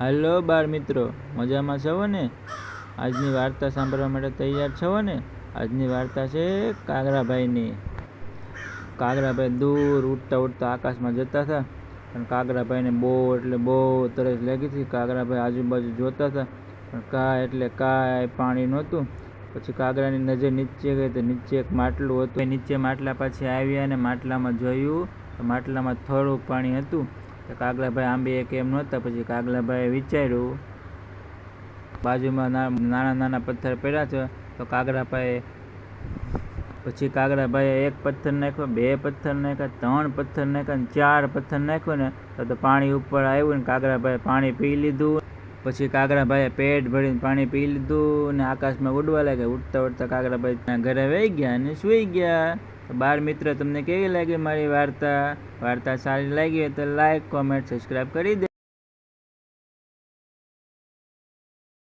હાલો બાળ મિત્રો, મજામાં છો ને? આજની વાર્તા સાંભળવા માટે તૈયાર છો ને? આજની વાર્તા છે કાગરાભાઈની કાગરાભાઈ દૂર ઉડતા ઉડતા આકાશમાં જતા હતા પણ કાગરાભાઈને બહુ એટલે બહુ તરસ લાગી હતી. કાગરાભાઈ આજુબાજુ જોતા હતા, પણ કાંઈ એટલે કાંઈ પાણી નહોતું. પછી કાગરાની નજર નીચે ગઈ તો નીચે એક માટલું હતું. એ નીચે માટલા પાછી આવ્યા અને માટલામાં જોયું માટલામાં થોડું પાણી હતું. તો કાગલાભાઈ આંબે એક એમ નહોતા, પછી કાગલાભાઈએ વિચાર્યું, બાજુમાં નાના નાના પથ્થર પડ્યા છે, તો કાગરાભાઈએ પછી કાગરાભાઈએ એક પથ્થર નાખ્યો, બે પથ્થર નાખ્યા, ત્રણ પથ્થર નાખ્યા અને ચાર પથ્થર નાખ્યો ને, તો પાણી ઉપર આવ્યું ને કાગરાભાઈએ પાણી પી લીધું, પછી કાગરાભાઈએ પેટ ભરીને પાણી પી લીધું અને આકાશમાં ઉડવા લાગ્યા. ઉડતા ઉડતા કાગરાભાઈ ત્યાં ઘરે વહી ગયા અને સૂઈ ગયા. બાળ મિત્ર, તમને કેવી લાગી મારી વાર્તા? વાર્તા સારી લાગી હોય તો લાઈક કોમેન્ટ સબસ્ક્રાઈબ કરી દે